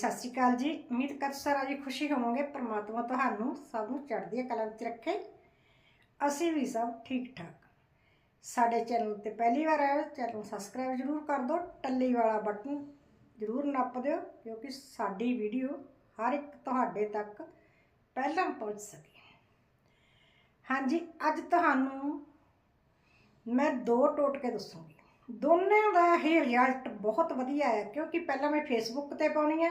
ਸਤਿ ਸ਼੍ਰੀ ਅਕਾਲ ਜੀ। ਉਮੀਦ ਕਰ ਸਾਰਾ ਜੀ ਖੁਸ਼ੀ ਹੋਵੋਗੇ। ਪ੍ਰਮਾਤਮਾ ਤੁਹਾਨੂੰ ਸਭ ਨੂੰ ਚੜ੍ਹਦੀ ਕਲਾ ਵਿੱਚ ਰੱਖੇ। ਅਸੀਂ ਵੀ ਸਭ ਠੀਕ ਠਾਕ ਸਾਡੇ ਚੈਨਲ ਤੇ ਪਹਿਲੀ ਵਾਰ ਆਏ ਚੈਨਲ ਨੂੰ ਸਬਸਕ੍ਰਾਈਬ ਜ਼ਰੂਰ ਕਰ ਦਿਓ। ਟੱਲੀ ਵਾਲਾ ਬਟਨ ਜ਼ਰੂਰ ਨੱਪ ਦਿਓ, ਕਿਉਂਕਿ ਸਾਡੀ ਵੀਡੀਓ ਹਰ ਇੱਕ ਤੁਹਾਡੇ ਤੱਕ ਪਹਿਲਾਂ ਪਹੁੰਚ ਸਕੇ। ਹਾਂਜੀ, ਅੱਜ ਤੁਹਾਨੂੰ ਮੈਂ ਦੋ ਟੋਟਕੇ ਦੱਸੂਗੀ। ਦੋਨਾਂ ਦਾ ਹੀ ਰਿਜ਼ਲਟ ਬਹੁਤ ਵਧੀਆ ਹੈ, ਕਿਉਂਕਿ ਪਹਿਲਾਂ ਮੈਂ ਫੇਸਬੁੱਕ ਤੇ ਪਾਉਣੀ ਹੈ,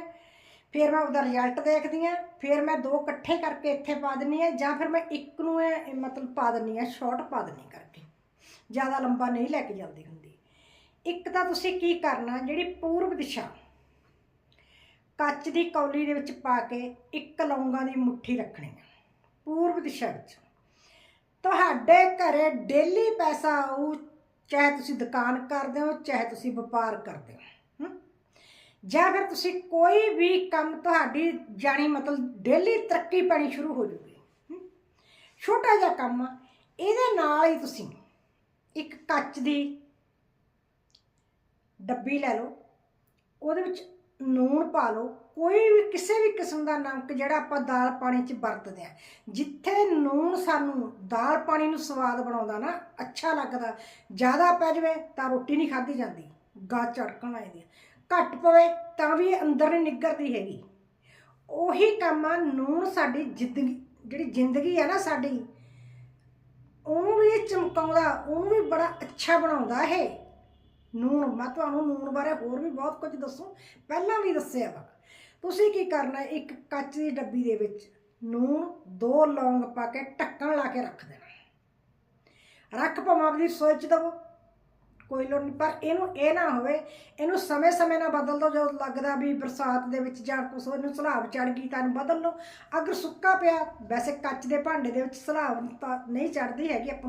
ਫਿਰ ਮੈਂ ਉਹਦਾ ਰਿਜ਼ਲਟ ਦੇਖਦੀ ਹਾਂ, ਫਿਰ ਮੈਂ ਦੋ ਇਕੱਠੇ ਕਰਕੇ ਇੱਥੇ ਪਾ ਦਿੰਨੀ ਹਾਂ, ਜਾਂ ਫਿਰ ਮੈਂ ਇੱਕ ਨੂੰ ਇਹ ਮਤਲਬ ਪਾ ਦਿੰਨੀ ਹਾਂ ਸ਼ਾਰਟ ਪਾ ਦਿੰਨੀ ਕਰਕੇ। ਜ਼ਿਆਦਾ ਲੰਬਾ ਨਹੀਂ ਲੈ ਕੇ ਜਾਂਦੀ ਹੁੰਦੀ। ਇੱਕ ਤਾਂ ਤੁਸੀਂ ਕੀ ਕਰਨਾ, ਜਿਹੜੀ ਪੂਰਬ ਦਿਸ਼ਾ, ਕੱਚ ਦੀ ਕੌਲੀ ਦੇ ਵਿੱਚ ਪਾ ਕੇ ਇੱਕ ਲੌਂਗਾਂ ਦੀ ਮੁੱਠੀ ਰੱਖਣੀ ਹੈ ਪੂਰਬ ਦਿਸ਼ਾ ਵਿੱਚ। ਤੁਹਾਡੇ ਘਰੇ ਡੇਲੀ ਪੈਸਾ ਆਊ ਚਾਹੇ ਤੁਸੀਂ ਦੁਕਾਨ ਕਰਦੇ ਹੋ, ਚਾਹੇ ਤੁਸੀਂ ਵਪਾਰ ਕਰਦੇ ਹੋ ਜਾਂ ਫਿਰ ਤੁਸੀਂ ਕੋਈ ਵੀ ਕੰਮ ਤੁਹਾਡੀ ਜਾਣੀ ਮਤਲਬ ਡੇਲੀ ਤਰੱਕੀ ਪੈਣੀ ਸ਼ੁਰੂ ਹੋ ਜੂਗੀ ਛੋਟਾ ਜਿਹਾ ਕੰਮ ਆ, ਇਹਦੇ ਨਾਲ ਹੀ ਤੁਸੀਂ ਇੱਕ ਕੱਚ ਦੀ ਡੱਬੀ ਲੈ ਲਓ, ਉਹਦੇ ਵਿੱਚ ਨੂਣ ਪਾ ਲਓ, ਕੋਈ ਵੀ ਕਿਸੇ ਵੀ ਕਿਸਮ ਦਾ ਨਮਕ ਜਿਹੜਾ ਆਪਾਂ ਦਾਲ ਪਾਣੀ 'ਚ ਵਰਤਦੇ ਆ ਜਿੱਥੇ ਨੂਣ ਸਾਨੂੰ ਦਾਲ ਪਾਣੀ ਨੂੰ ਸਵਾਦ ਬਣਾਉਂਦਾ ਨਾ, ਅੱਛਾ ਲੱਗਦਾ। ਜ਼ਿਆਦਾ ਪੈ ਜਾਵੇ ਤਾਂ ਰੋਟੀ ਨਹੀਂ ਖਾਧੀ ਜਾਂਦੀ। ਗਾ ਚੜਕਣ ਆਏਦੀ ਘੱਟ ਪਵੇ ਤਾਂ ਵੀ ਇਹ ਅੰਦਰ ਨਹੀਂ ਨਿੱਗਰਦੀ ਹੈਗੀ। ਉਹੀ ਕੰਮ ਆ, ਨੂਣ ਸਾਡੀ ਜ਼ਿੰਦਗੀ, ਜਿਹੜੀ ਜ਼ਿੰਦਗੀ ਆ ਨਾ ਸਾਡੀ, ਉਹਨੂੰ ਵੀ ਇਹ ਚਮਕਾਉਂਦਾ, ਉਹਨੂੰ ਵੀ ਬੜਾ ਅੱਛਾ ਬਣਾਉਂਦਾ ਇਹ। ਨੂਣ, ਮੈਂ ਤੁਹਾਨੂੰ ਨੂਣ ਬਾਰੇ ਹੋਰ ਵੀ ਬਹੁਤ ਕੁਝ ਦੱਸੂ। ਪਹਿਲਾਂ ਵੀ ਦੱਸਿਆ ਵਾ। ਤੁਸੀਂ ਕੀ ਕਰਨਾ, ਇੱਕ ਕੱਚ ਦੀ ਡੱਬੀ ਦੇ ਵਿੱਚ ਨੂਣ ਦੋ ਲੌਂਗ ਪਾ ਕੇ ਢੱਕਣ ਲਾ ਕੇ ਰੱਖ ਦੇਣਾ। ਰੱਖ ਪਾਵਾਂ ਆਪਦੀ ਰਸੋਈ ਚ ਦਵੋ, ਕੋਈ ਲੋੜ ਨਹੀਂ ਪਰ ਇਹਨੂੰ ਇਹ ਨਾ ਹੋਵੇ, ਇਹਨੂੰ ਸਮੇਂ-ਸਮੇਂ ਨਾਲ ਬਦਲ ਦਿਓ ਜਦੋਂ ਲੱਗਦਾ ਵੀ ਬਰਸਾਤ ਦੇ ਵਿੱਚ ਜਾਂ ਕੁਛ ਇਹਨੂੰ ਸਲਾਬ ਚੜ ਗਈ ਤਾਂ ਇਹਨੂੰ ਬਦਲ ਲਓ। ਅਗਰ ਸੁੱਕਾ ਪਿਆ, ਵੈਸੇ ਕੱਚ ਦੇ ਭਾਂਡੇ ਦੇ ਵਿੱਚ ਸਲਾਬ ਤਾਂ ਨਹੀਂ ਚੜਦੀ ਹੈਗੀ, ਆਪਾਂ ਨੂੰ